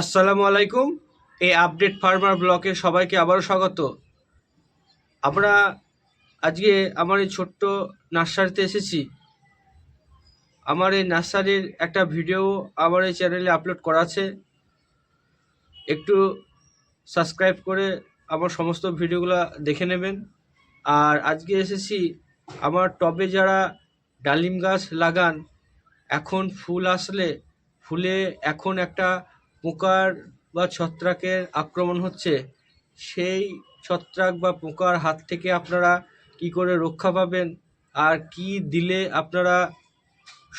আসসালামু আলাইকুম, এই আপডেট ফার্মার ব্লকে সবাইকে আবারও স্বাগত। আমরা আজকে আমার এই ছোট্ট নার্সারিতে এসেছি। আমার এই নার্সারির একটা ভিডিও আমার এই চ্যানেলে আপলোড করা আছে। একটু সাবস্ক্রাইব করে আমার সমস্ত ভিডিওগুলো দেখে নেবেন। আর আজকে এসেছি আমার টবে যারা ডালিম গাছ লাগান, এখন ফুল আসলে, ফুলে এখন একটা পোকার বা ছত্রাকের আক্রমণ হচ্ছে, সেই ছত্রাক বা পোকার হাত থেকে আপনারা কি করে রক্ষা পাবেন? আর কি দিলে আপনারা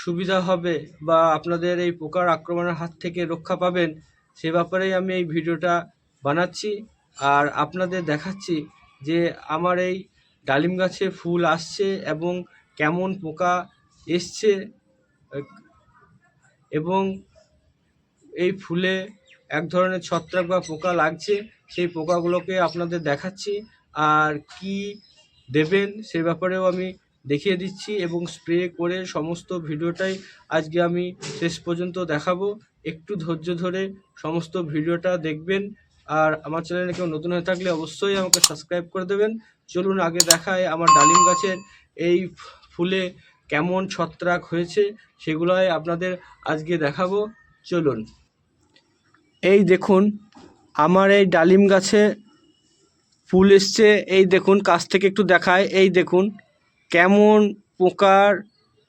সুবিধা হবে বা আপনাদের এই পোকার আক্রমণের হাত থেকে রক্ষা পাবেন? সে ব্যাপারেই আমি এই ভিডিওটা বানাচ্ছি আর আপনাদের দেখাচ্ছি যে আমার এই ডালিম গাছে ফুল আসছে এবং কেমন পোকা এসছে। এবং এই ফুলে এক ধরনের ছত্রাক বা পোকা লাগছে, সেই পোকাগুলোকে আপনাদের দেখাচ্ছি। আর কি দেবেন সে ব্যাপারেও আমি দেখিয়ে দিচ্ছি এবং স্প্রে করে সমস্ত ভিডিওটাই আজকে আমি শেষ পর্যন্ত দেখাবো। একটু ধৈর্য ধরে সমস্ত ভিডিওটা দেখবেন। আর আমার চ্যানেলে কেউ নতুন হয়ে থাকলে অবশ্যই আমাকে সাবস্ক্রাইব করে দেবেন। চলুন আগে দেখায় আমার ডালিম গাছের এই ফুলে কেমন ছত্রাক হয়েছে, সেগুলোই আপনাদের আজকে দেখাবো। চলুন। এই দেখুন, আমার এই ডালিম গাছে ফুল এসছে। এই দেখুন, কাছ থেকে একটু দেখায়। এই দেখুন, কেমন পোকার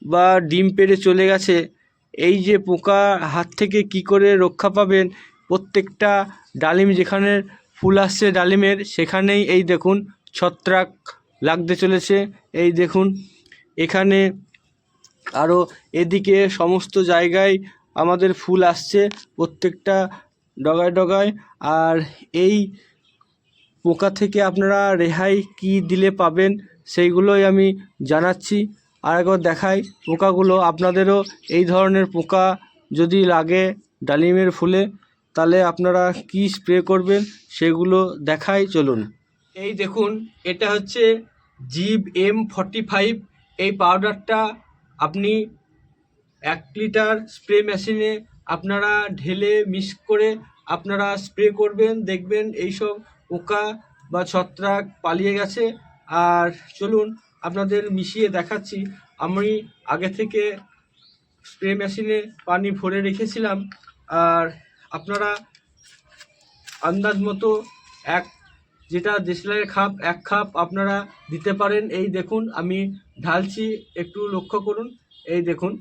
বা ডিম পেড়ে চলে গেছে। এই যে পোকা হাত থেকে কি করে রক্ষা পাবেন? প্রত্যেকটা ডালিম যেখানে ফুল আসছে ডালিমের, সেখানেই এই দেখুন, ছত্রাক লাগতে চলেছে। এই দেখুন, এখানে আরও এদিকে সমস্ত জায়গায় আমাদের ফুল আসছে। প্রত্যেকটা ডগায় ডগায়। আর এই পোকা থেকে আপনারা রেহাই কি দিলে পাবেন সেইগুলোই আমি জানাচ্ছি। আর একবার দেখাই পোকাগুলো। আপনাদেরও এই ধরনের পোকা যদি লাগে ডালিমের ফুলে, তাহলে আপনারা কি স্প্রে করবেন সেগুলো দেখাই, চলুন। এই দেখুন, এটা হচ্ছে জিব এম ফর্টি ফাইভ। এই পাউডারটা আপনি এক লিটার স্প্রে মেশিনে আপনারা ঢেলে মিক্স করে আপনারা স্প্রে করবেন, দেখবেন এইসব পোকা বা ছত্রাক পালিয়ে গেছে। আর চলুন আপনাদের মিশিয়ে দেখাচ্ছি। আমি আগে থেকে স্প্রে মেশিনে পানি ভরে রেখেছিলাম। আর আপনারা আন্দাজ মতো এক, যেটা দেশলাইয়ের খাপ, এক খাপ আপনারা দিতে পারেন। এই দেখুন, আমি ঢালছি, একটু লক্ষ্য করুন। এই দেখুন,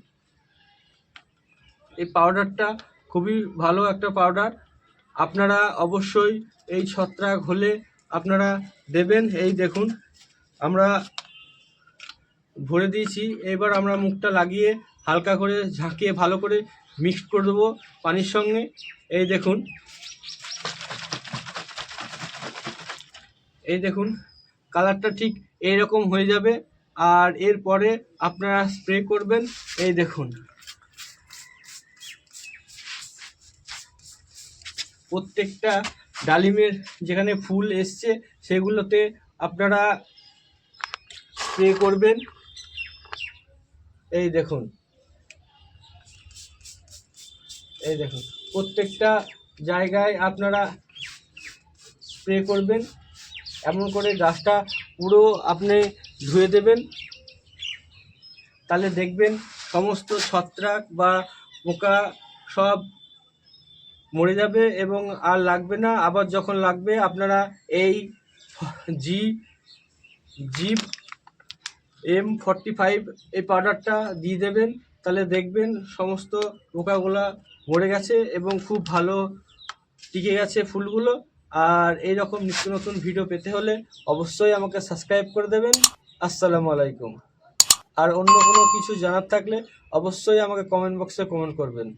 এই পাউডারটা খুবই ভালো একটা পাউডার আপনারা অবশ্যই এই ছত্রাক হলে আপনারা দেবেন। এই দেখুন, আমরা ভরে দিয়েছি। এবার আমরা মুখটা লাগিয়ে হালকা করে ঝাঁকিয়ে ভালো করে মিক্স করে দেবো পানির সঙ্গে। এই দেখুন এই দেখুন, কালারটা ঠিক এইরকম হয়ে যাবে। আর এরপরে আপনারা স্প্রে করবেন। এই দেখুন। প্রত্যেকটা ডালিমের যেখানে ফুল এসছে, সেগুলোতে আপনারা স্প্রে করবেন। এই দেখুন। এই দেখুন। প্রত্যেকটা জায়গায় আপনারা স্প্রে করবেন। এমন করে গাছটা পুরো আপনি ধুয়ে দেবেন। তাহলে দেখবেন সমস্ত ছত্রাক বা পোকা সব মরে যাবে এবং আর লাগবে না। আবার যখন লাগবে, আপনারা এই জি জিপ এম ফর্টি ফাইভ এই পাউডারটা দিয়ে দেবেন। তাহলে দেখবেন সমস্ত পোকাগুলা মরে গেছে এবং খুব ভালো টিকে গেছে ফুলগুলো। আর এই রকম নিত্য নতুন ভিডিও পেতে হলে অবশ্যই আমাকে সাবস্ক্রাইব করে দেবেন। আসসালামু আলাইকুম। আর অন্য কোনো কিছু জানার থাকলে অবশ্যই আমাকে কমেন্ট বক্সে কমেন্ট করবেন।